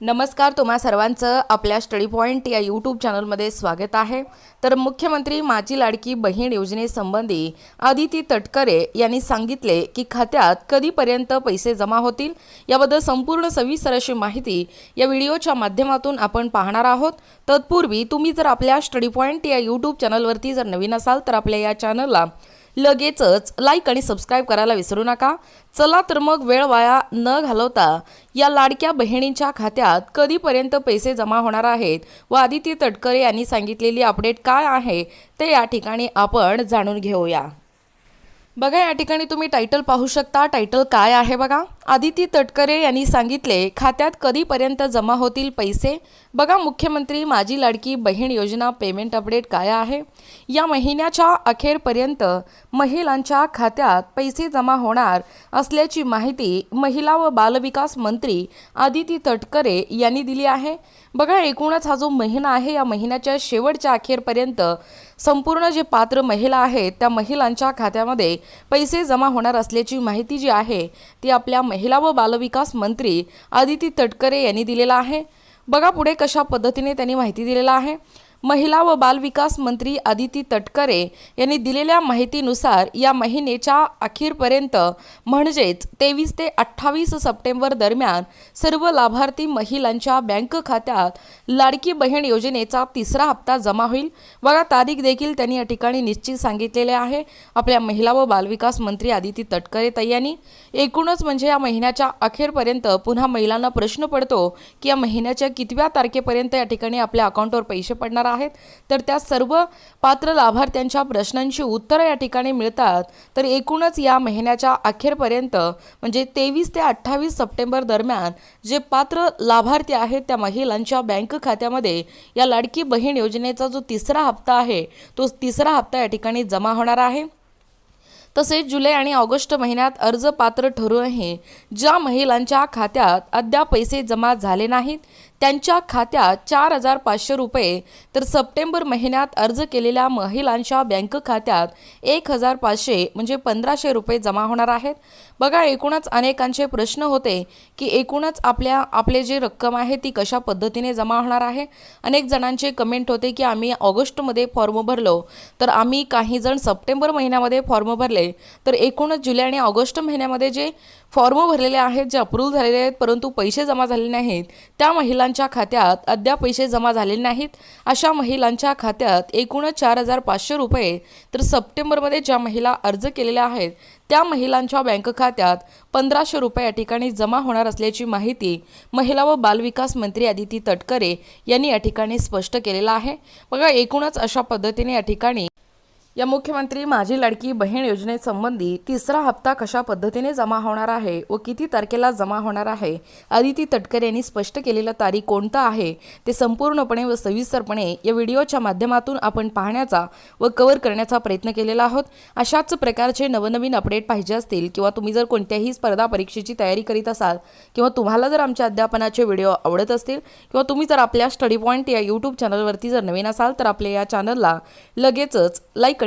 नमस्कार तुम्हा सर्वांचं आपल्या स्टडी पॉईंट या यूट्यूब चॅनलमध्ये स्वागत आहे. तर मुख्यमंत्री माझी लाडकी बहीण योजनेसंबंधी आदिती तटकरे यांनी सांगितले की खात्यात कधीपर्यंत पैसे जमा होतील याबद्दल संपूर्ण सविस्तर अशी माहिती या व्हिडिओच्या माध्यमातून आपण पाहणार आहोत. तत्पूर्वी तुम्ही जर आपल्या स्टडी पॉईंट या यूट्यूब चॅनलवरती जर नवीन असाल तर आपल्या या चॅनलला लगेचच लाईक आणि सबस्क्राईब करायला विसरू नका. चला तर मग वेळ वाया न घालवता या लाडक्या बहिणींच्या खात्यात कधीपर्यंत पैसे जमा होणार आहेत व आदित्य तटकरे यांनी सांगितलेली अपडेट काय आहे ते या ठिकाणी आपण जाणून घेऊया. बघा या ठिकाणी तुम्ही टायटल पाहू शकता. टायटल काय आहे बघा? आदिती तटकरे यांनी सांगितले खात्यात कधीपर्यंत जमा होतील पैसे? बघा मुख्यमंत्री माझी लाडकी बहीण योजना पेमेंट अपडेट काय आहे? या महिन्याच्या अखेरपर्यंत महिलांच्या खात्यात पैसे जमा होणार असल्याची माहिती महिला व बालविकास मंत्री आदिती तटकरे यांनी दिली आहे. बघा एकूणच हा जो महिना आहे या महिन्याच्या शेवटच्या अखेरपर्यंत संपूर्ण जे पात्र महिला आहेत त्या महिलांच्या खात्यामध्ये पैसे जमा होणार असल्याची माहिती जी आहे ती आपल्या महिला व बालविकास मंत्री आदिती तटकरे यांनी दिलेला आहे. बघा पुढे कशा पद्धतीने त्यांनी माहिती दिलेला आहे. महिला व बालविकास मंत्री आदिती तटकरे यांनी दिलेल्या माहितीनुसार या महिन्याच्या अखेरपर्यंत म्हणजेच तेवीस ते अठ्ठावीस सप्टेंबर दरम्यान सर्व लाभार्थी महिलांच्या बँक खात्यात लाडकी बहीण योजनेचा तिसरा हप्ता जमा होईल. बघा तारीख देखील त्यांनी या ठिकाणी निश्चित सांगितलेले आहे. आपल्या महिला व बालविकास मंत्री आदिती तटकरे ताई एकूणच म्हणजे या महिन्याच्या अखेरपर्यंत पुन्हा महिलांना प्रश्न पडतो की या महिन्याच्या कितव्या तारखेपर्यंत या ठिकाणी आपल्या अकाउंटवर पैसे पडणार आहेत. तर त्या सर्व पात्र लाभार्थ्यांच्या प्रश्नांची उत्तरं या ठिकाणी मिळतात. तर एकूणच या महिन्याच्या अखेरपर्यंत म्हणजे तेवीस ते अठ्ठावीस सप्टेंबर दरम्यान जे पात्र लाभार्थी आहेत त्या महिलांच्या बँक खात्यामध्ये या लाडकी बहीण योजनेचा जो तिसरा हप्ता आहे तो तिसरा हप्ता या ठिकाणी जमा होणार आहे. तसेच जुलै आणि ऑगस्ट महिन्यात अर्ज पात्र ठरूनही ज्या महिलांच्या खात्यात अद्याप पैसे जमा झाले नाहीत त्यांच्या खात्यात चार हजार पाचशे रुपये. तर सप्टेंबर महिन्यात अर्ज केलेल्या महिलांच्या बँक खात्यात एक हजार पाचशे म्हणजे पंधराशे रुपये जमा होणार आहेत. बघा एकूणच अनेकांचे प्रश्न होते की एकूणच आपल्या आपले जे रक्कम आहे ती कशा पद्धतीने जमा होणार आहे? अनेक जणांचे कमेंट होते की आम्ही ऑगस्टमध्ये फॉर्म भरलो. तर आम्ही काही जण सप्टेंबर महिन्यामध्ये फॉर्म भरले. तर एकूणच जुलै आणि ऑगस्ट महिन्यामध्ये जे फॉर्म भरलेले आहेत जे अप्रूव्ह झालेले आहेत परंतु पैसे जमा झाले नाहीत त्या महिला महिलांच्या खात्यात अद्याप पैसे जमा झालेले नाहीत. अशा महिलांच्या खात्यात एकूणच चार हजार पाचशे रुपये तर सप्टेंबरमध्ये ज्या महिला अर्ज केलेल्या आहेत त्या महिलांच्या बँक खात्यात पंधराशे रुपये या ठिकाणी जमा होणार असल्याची माहिती महिला व बालविकास मंत्री आदिती तटकरे यांनी या ठिकाणी स्पष्ट केलेलं आहे. बघा एकूणच अशा पद्धतीने या ठिकाणी या मुख्यमंत्री माझी लाडकी बहीण योजनेसंबंधी तिसरा हप्ता कशा पद्धतीने जमा होणार आहे व किती तारखेला जमा होणार आहे? आदिती तटकर यांनी स्पष्ट केलेला तारीख कोणता आहे? ते संपूर्णपणे व सविस्तरपणे या व्हिडिओच्या माध्यमातून आपण पाहण्याचा व कव्हर करण्याचा प्रयत्न केलेला आहोत. अशाच प्रकारचे नवनवीन अपडेट पाहिजे असतील किंवा तुम्ही जर कोणत्याही स्पर्धा परीक्षेची तयारी करीत असाल किंवा तुम्हाला जर आमच्या अध्यापनाचे व्हिडिओ आवडत असतील किंवा तुम्ही जर आपल्या स्टडी पॉईंट या यूट्यूब चॅनलवरती जर नवीन असाल तर आपल्या या चॅनलला लगेचच लाईक